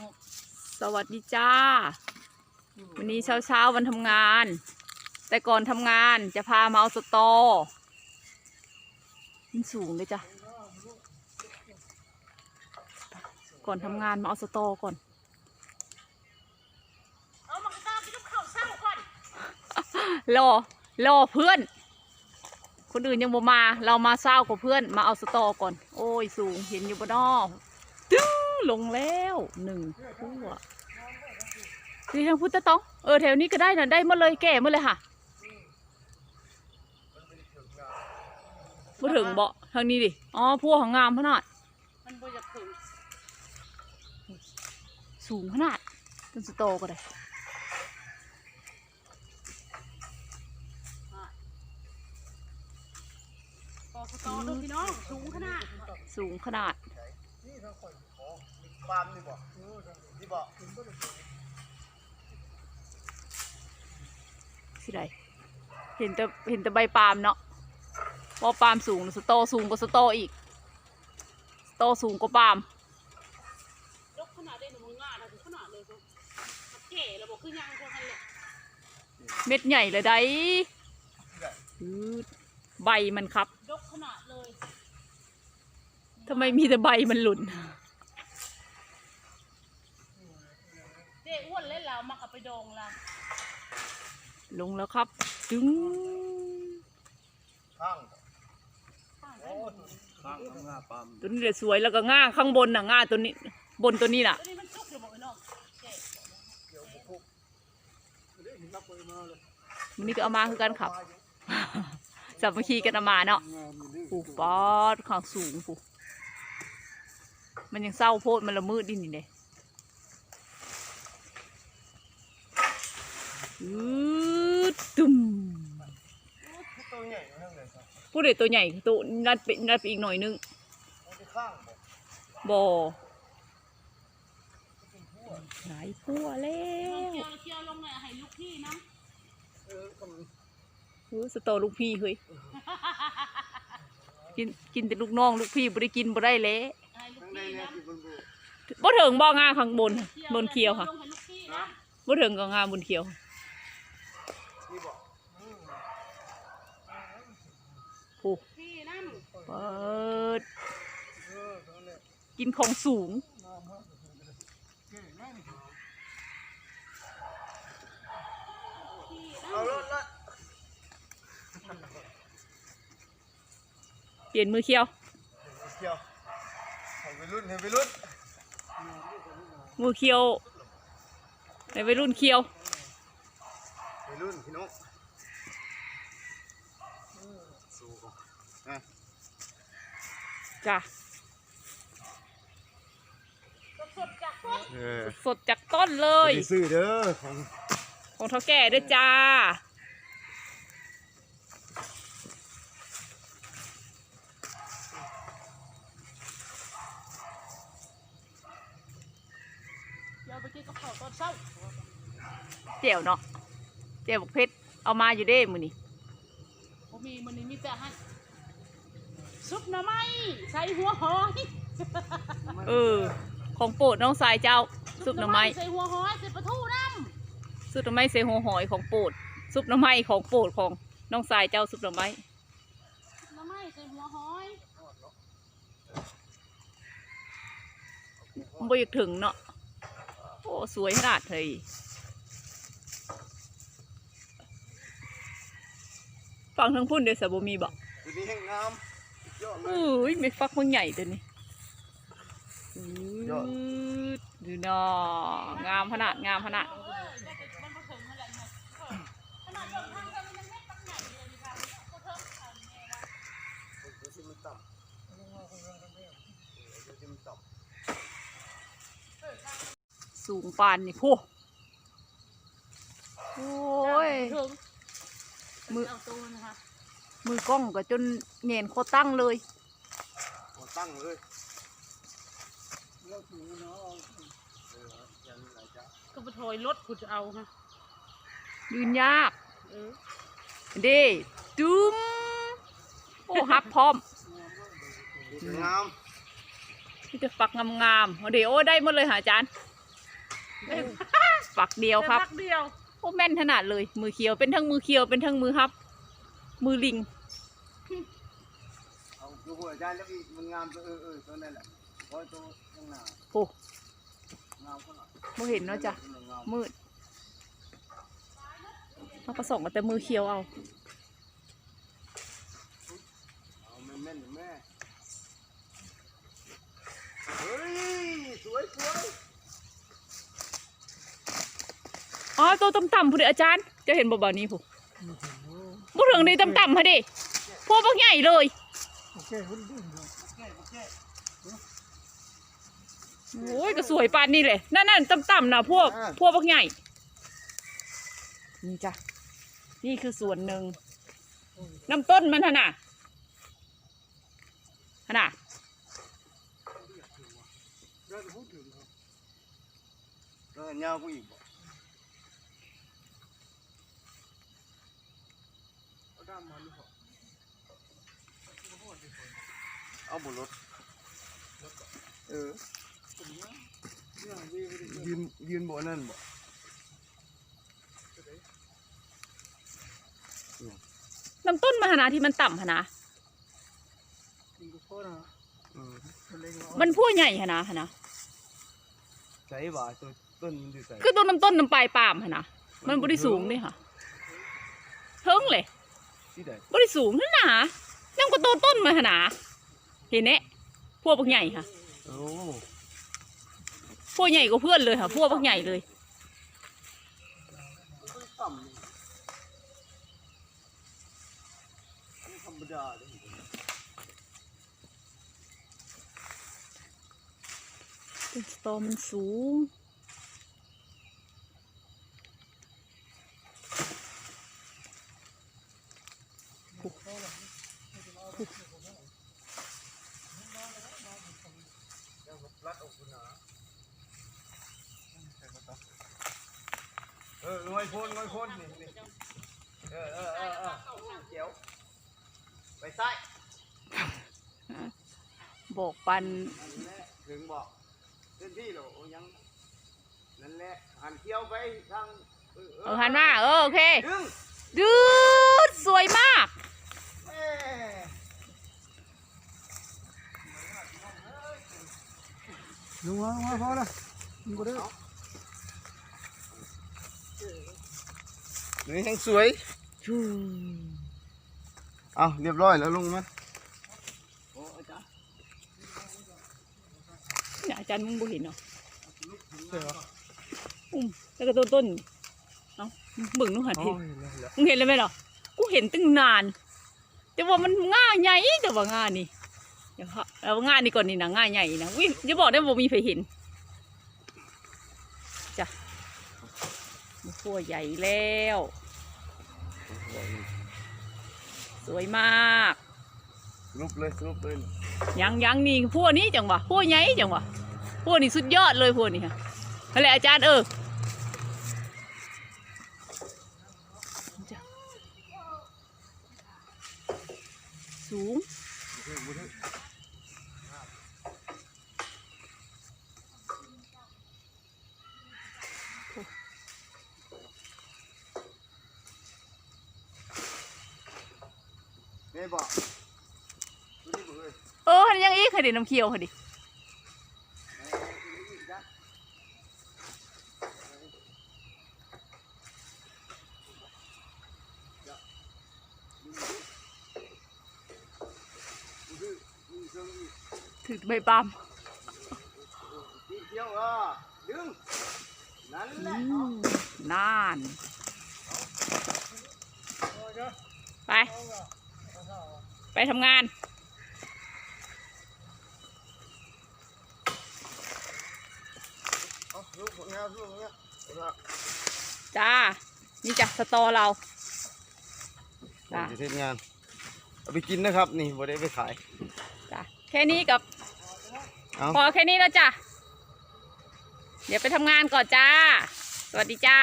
นกสวัสดีจ้า วันนี้เช้าเช้าๆวันทำงาน แต่ก่อนทำงานจะพามาเอาสตอ มันสูงเลยจ้ะ ก่อนทำงานมาเอาสตอก่อนเอามากระตากินข้าวเช้าก่อนรอรอเพื่อน คนอื่นยังบ่มา เรามาเศร้ากว่าเพื่อน มาเอาสตอก่อน โอ้ยสูงเห็นอยู่บนนอกตึ้ง ลงแล้วหนึ่งพั่วที่ทางพุทธต้อง เออแถวนี้ก็ได้นะได้หมาเลยแก่หมาเลยค่ะมาถึงเบาะทางนี้ดิ อ๋อพวกของงามขนาดมันบ่อยากถึงสูงขนาดต้นสตอก็ได้ปอสตอเด้อพี่น้องสูงขนาด สูงขนาดปาล์มนี่บ่นี่บ่สิไดเห็นแต่เห็นแต่ใบปาล์มเนาะว่าปาล์มสูงสตอสูงกว่าสตออีกสตอสูงกว่าปาล์มยกขนาดได้หนูมึงง่านะถึงขนาดเลยก็เก๋แล้วบอกคือยังคนทันเลยเม็ดใหญ่เลยได้อืดใบมันครับ ยกขนาดเลย ทำไมมีแต่ใบมันหล่นเจ๊อ้วนเล่นแล้วมักเอาไปดองละลงแล้วครับจึงข้างข้างโอ้ได้ข้างข้างหน้าปาล์มตัวนี้เลยสวยแล้วก็ง่าข้างบนน่ะง่าตัวนี้ บนตัวนี้น่ะตัวนี้มันจุกอยู่บอกไอ้น้องเจ๊เดี๋ยวบุกบุกเดี๋ยวเห็นนักมวยมาเลยมันนี่ก็เอามาคือกันครับสามัคคีกันเอามาเนาะงามอยู่นี่ปูปอดข้างสูงปู มันยังเศร้าโพดมันละมืดดินี่เด้อืดตุ่มตัวใหญ่กว่าทั้งเลยครับผู้เด็ตัวใหญ่ตัวนัดไปนัดไปอีกหน่อยนึงมันจะข้างบ่บ่หลายพัวแล้น้องวเคียวเคียวลงเนี่ยให้ลูกพี่นะเออก็มันโอ้สตอลูกพี่เฮ้ยกินกินแต่ลูกน้องลูกพี่บ่ได้กินบ่ได้แล้ว บ่ถึงบ่งาข้างบนบนเคียวค่ะบ่ถึงก็งาบนเคียวปูเปิดกินของสูงเปลี่ยนมือเคี้ยว ไปรุ่นให้ไปรุ่นมือเคียวในวัยรุ่นเคียวไปรุ่นพี่น้องสู้ก่อนนะจ้ะสดๆจากต้นเออสดจากต้นเลย ไปซื้อเด้อของของเท่าแก่ด้วยจ้า ไปกินกับข้าวตอนเช้าเจียวเนาะเจียวบอกเพชรเอามาอยู่เด้มือนี่ผมมีมันนี้มีแต่ให้ซุปหน่อไม้ใส่หัวหอยเออ ของโปรดน้องสายเจ้าซุปหน่อไม้ใส่หัวหอยใส่ปลาทูน้ซุปหน่อไม้เซหัวหอยของโปรดซุปหน่อไม้ของโปรดของน้องสายเจ้าซุปหน่อไม้ำหน่อไม้ใส่หัวหอยมันบ่อยากถึงเนาะโอ้ สวยขนาดเลยฟังทั้งพุ่นเดี๋ยวสบมีบอกตัวนี้แห้งงามยอดเลยอุ้ยไม่ฟักมันใหญ่ตัวนี้ยอดดดูเนาะงามขนาดงามขนาดเอ้ยได้แต่มันผสมนั่นแหละเนี่ยเออขนาดเดินทางกันมันยังไม่ตั้งใหญ่เลยดีค่ะก็เพิ่มทางเนี่ยว่า เดี๋ยวที่มันต่ำเดี๋ยวที่มันต่ำ สูงปานนี่พูโอ้ยถึงมือ เอาตัวนะคะมือกล้องก็จนเนียนโคตั้งเลยพอตั้งเลยแล้วถูเนาะเออยันหลายจ้ะก็ไปถอยรถกูจะเอาฮะยืนยากเออเด้จุ้มโอ้ฮับพร้อมงามที่จะฟักงามๆเอาเดี๋ยวโอ้ได้หมดเลยหาอาจารย์ ฝักเดียวครับแต่พักเดียวโอ้แม่นขนาดเลย มือเขียวเป็นทั้งมือเขียวเป็นทั้งมือฮับ มือลิงเอาดูหัวใจแล้วอีกมันงามตัวเออเออตัวนั่นแหละเพราะตัวข้างหน้าโอ้งามขนาดบ่เห็นเนาะจ้ะงามมืดเขาก็ส่องเอาแต่มือเขียวเอาเอาแม่แม่นๆแม่เฮ้ยสวยสวย อ๋อตัวต่ำๆผู้เดอาจารย์จะเห็นบ่บ่นี้ผู้บ่ถึงนี่ต่ำๆฮะดิพวกบักใหญ่เลยโอเคคุณดูโอเคโอเคโอ้ยก็สวยปานนี้เลยนั่นนั่นต่ำๆนะพวกพวกบักใหญ่นี่จ้ะนี่คือส่วนหนึ่งน้ำต้นมันหนน่ะนน่ะเดี๋ยวจะพูดเรื่องยาวกูอีกบ่ เอาด้ามมันนี่พอเอาบนรถเออยืนยืนบ่นั่นบ่น้ำต้นมันหนน่ะที่มันต่ำหนน่ะอืมมันพวกใหญ่หนน่ะหนน่ะใส่บ่าตัวต้นมันอยู่ใส่คือต้นน้ำต้นน้ำปลายปาล์มหนน่ะมันบริสูงนี่ค่ะเทิงเลย ที่ใดบริสูงนั่นน่ะนั่งก็โตต้นมาหนน่ะเห็นเนะพวกบักใหญ่ค่ะ โอ้พวกใหญ่กว่าเพื่อนเลยค่ะ พวกบักใหญ่เลย ต่ำนี่ไม่ธรรมดาเลยต้นสตอมันสูง รัดออกคุณหา เออง่อยโพนง่อยโพนนี่นี่เออเออเออเออเจียวไปใส่บอกปันนั่นแหละถึงบอกเต็มที่เหรอยังนั่นแหละหันเที่ยวไปทางเออหันมาเออโอเคดึงดืดสวยมาก แม่ ลุงว่าลุงว่าพอละมึงก็ได้นี่ยังสวยเอาเรียบร้อยแล้วลุงมั้ยโอ้อาจารย์เนี่ยอาจารย์มึงบ่เห็นเนาะเสืออุ้มแล้วก็ต้นต้นเอ้าเบิ่งนู่นหันอ๋อทีเห็นแล้วเห็นแล้วมึงเห็นเลยไหมเหรอกูเห็นตั้งนาน แต่ว่ามันง่าใหญ่แต่ว่าง่านี่ เดี๋ยวเขาเอาง่านี่ก่อนนี่นะง่าใหญ่นะวิอย่าบอกได้ว่ามีใครเห็นจ้ะมันตัวใหญ่แล้ว สวยมากรูปเลยรูปเลยยังยังนี่พวกนี้จังหวะพวกใหญ่จังหวะพวกนี้สุดยอดเลยพวกนี้ค่ะอะไรอาจารย์เออจ้ะสูง นี่บอกดูนี่บอกเลย เอ อหันยังอีกค่ะดิน้ำเคียวค่ะดิถือใบปาล์มทีเดียวเออดึงนั่นแหละนานไป ไปทำงาน เอา ลูกของงานลูกของงานเอาละจ้า นี่จ้ะสตอเราจ้ะจะเทศงาน เอาไปกินนะครับ นี่บ่ได้ไปขายจ้ะแค่นี้กับเอาพอแค่นี้แล้วจ้ะ เดี๋ยวไปทำงานก่อนจ้า สวัสดีจ้า